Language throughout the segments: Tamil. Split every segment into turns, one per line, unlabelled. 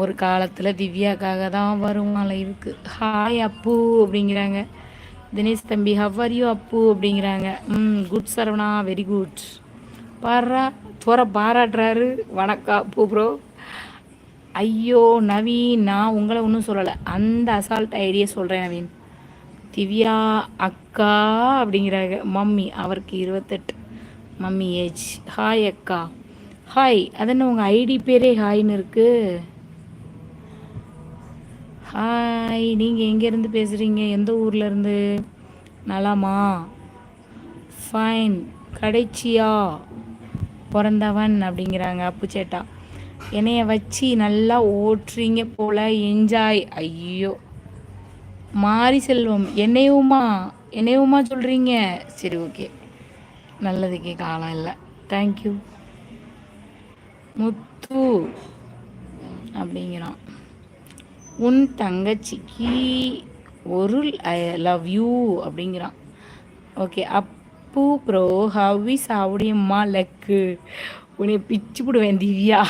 ஒரு காலத்தில் திவ்யாக்காக தான் வருவான் லைவுக்கு ஹாய் அப்பு அப்படிங்கிறாங்க. தினேஷ் தம்பி ஹவ் யூ அப்பு அப்படிங்கிறாங்க. ம் குட் சரவணா வெரி குட் பாரா துவர பாராட்டுறாரு. வணக்கம் அப்பு ப்ரோ ஐயோ நவீன் நான் உங்களை ஒன்றும் சொல்லலை. அந்த அசால்ட் ஐடியா சொல்கிறேன் நவீன். திவ்யா அக்கா அப்படிங்கிறாங்க. மம்மி அவருக்கு இருபத்தெட்டு. மம்மி ஏஜ் ஹாய் அக்கா. ஹாய் அதென்ன உங்கள் ஐடி பேரே ஹாய்னு இருக்குது ஹாய் நீங்கள் எங்கேருந்து பேசுகிறீங்க எந்த ஊர்லேருந்து நலமா? ஃபைன் கடைச்சியா? பிறந்தவன் அப்படிங்கிறாங்க அப்புச்சேட்டா என்னைய வச்சு நல்லா ஓட்டுறீங்க போல் என்ஜாய் ஐயோ. மாரி செல்வம். என்னையுமா? என்னையுமா சொல்கிறீங்க சரி ஓகே நல்லதுக்கே காலம் இல்லை. தேங்க்யூ முத்து அப்படிங்கிறான். உன் தங்கச்சிக்கு ஒரு ஐ லவ் யூ அப்படிங்கிறான். ஓகே அப்பு ப்ரோ ஹவி அவடியம்மா லக்கு உன்னை பிச்சு போடுவேன் திவ்யா.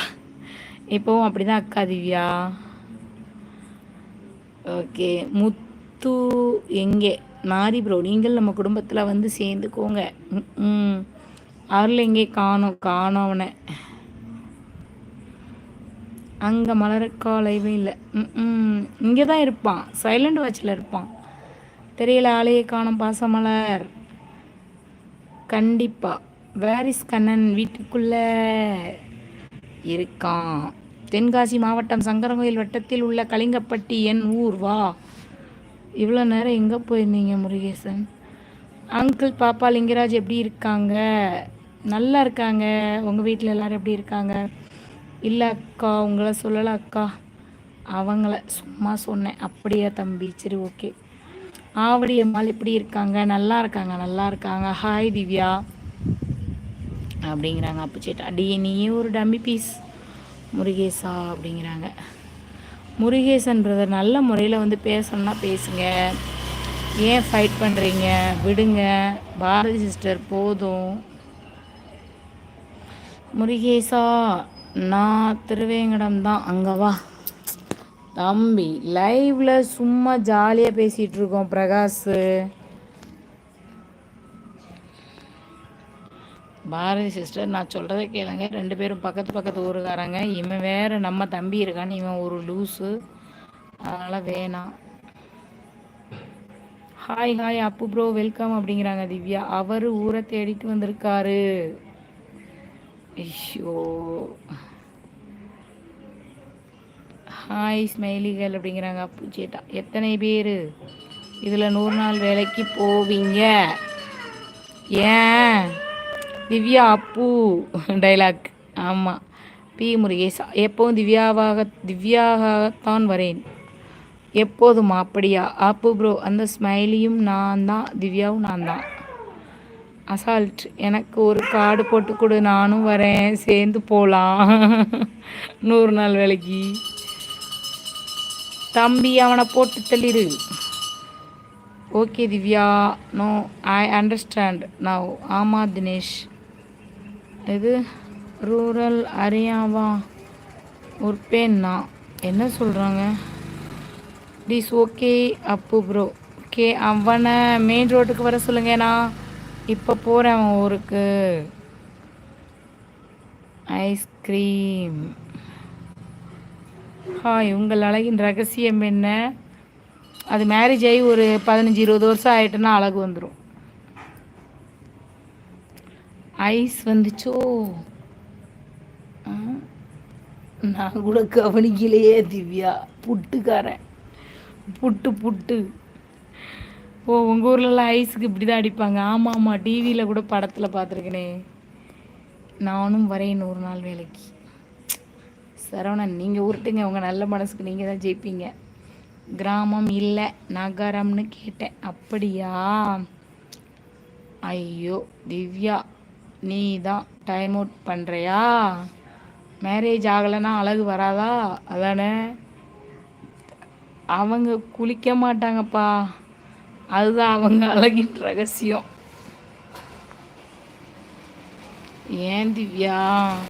இப்போவும் அப்படி தான் அக்கா திவ்யா. ஓகே முத்து எங்கே? நாரி ப்ரோ நீங்கள் நம்ம குடும்பத்தில் வந்து சேர்ந்துக்கோங்க. ம் அருள் எங்கே காணும்? காணோம் அவனை. அங்கே மலரக்காலைவே இல்லை. ம் இங்கே தான் இருப்பான் சைலண்ட் வாட்சில் இருப்பான். தெரியல ஆலையை காணும் பாசமலர். கண்டிப்பாக வேரிஸ் கண்ணன் வீட்டுக்குள்ளே இருக்கான். தென்காசி மாவட்டம் சங்கரங்கோயில் வட்டத்தில் உள்ள கலிங்கப்பட்டி என் ஊர். வா. இவ்வளோ நேரம் எங்கே போயிருந்தீங்க முருகேசன்? அங்கிள் பாப்பா லிங்கராஜ் எப்படி இருக்காங்க? நல்லா இருக்காங்க. உங்கள் வீட்டில் எல்லோரும் எப்படி இருக்காங்க? இல்லை அக்கா உங்களை சொல்லலை அக்கா. அவங்கள சும்மா சொன்னேன். அப்படியா தம்பி? சரி ஓகே. ஆவடி அம்மாள் எப்படி இருக்காங்க? நல்லா இருக்காங்க நல்லா இருக்காங்க. ஹாய் திவ்யா. அப்படிங்கிறாங்க. அப்பச்சேட்டா டி நீயே ஒரு டம்மி பீஸ் முருகேசா அப்படிங்கிறாங்க. முருகேசன் பிரதர் நல்ல முறையில் வந்து பேசணும்னா பேசுங்க. ஏன் ஃபைட் பண்ணுறீங்க விடுங்க. பாரதி சிஸ்டர் போதும். முருகேசா நான் திருவேங்கடம் தான். அங்கே வா. தம்பி லைவில் சும்மா ஜாலியாக பேசிகிட்டு இருக்கோம் பிரகாஷ். பாரதி சிஸ்டர் நான் சொல்கிறத கேளுங்க. ரெண்டு பேரும் பக்கத்து பக்கத்து ஊருக்காரங்க. இவன் வேறு நம்ம தம்பி இருக்கான்னு இவன் ஒரு லூஸு அதனால் வேணாம். Hi hi Appu bro welcome அப்படிங்கிறாங்க திவ்யா. அவர் ஊரை தேடிட்டு வந்திருக்காரு. ஐயோ. ஹாய் ஸ்மைலிகள் அப்படிங்கிறாங்க அப்பு சேட்டா எத்தனை பேர்? இதில் நூறு நாள் வேலைக்கு போவீங்க. ஏன்? திவ்யா அப்பு. டைலாக் ஆமாம் பி. முருகேஷ் எப்போவும் திவ்யாவாக திவ்யாகத்தான் வரேன். எப்போதும் அப்படியா? அப்பு ப்ரோ அந்த ஸ்மைலியும் நான் தான் திவ்யாவும் நான் தான் அசால்ட். எனக்கு ஒரு கார்டு போட்டு கொடு நானும் வரேன் சேர்ந்து போகலாம் நூறு நாள் வேலைக்கு. தம்பி அவனை போட்டு தள்ளிடு okay Divya. No I understand now ஆமாம் தினேஷ். இது ரூரல் அரியாவா? ஒரு பேன்னா என்ன சொல்கிறாங்க please okay Appu bro okay அவனை மெயின் ரோட்டுக்கு வர சொல்லுங்க இப்போ போகிறேன் ஊருக்கு. ஐஸ்கிரீம் ஹாய் உங்கள் அழகின் ரகசியம் என்ன? அது மேரேஜ் ஆகி ஒரு பதினஞ்சு இருபது வருஷம் ஆகிட்டுன்னா அழகு வந்துடும் ஐஸ் வந்துச்சோ? நான் கூட கவனிக்கலையே திவ்யா. புட்டுக்காரன். புட்டு புட்டு. ஓ உங்கள் ஊர்லலாம் ஐஸுக்கு இப்படி தான் அடிப்பாங்க. ஆமாம் ஆமாம் டிவியில் கூட படத்தில் பார்த்துருக்கனே. நானும் வரேன் ஒரு நாள் வேலைக்கு. சரவணன் நீங்கள் உருட்டுங்க. உங்கள் நல்ல மனசுக்கு நீங்கள் தான் ஜெயிப்பீங்க. கிராமம் இல்லை நகரம்னு கேட்டேன். அப்படியா? ஐயோ திவ்யா நீ தான் டைம் அவுட் பண்ணுறியா மேரேஜ் ஆகலைன்னா அழகு வராதா? அதானே? அவங்க குளிக்க மாட்டாங்கப்பா. அதுதான் அவங்க அழகின் ரகசியம். ஏன் திவ்யா?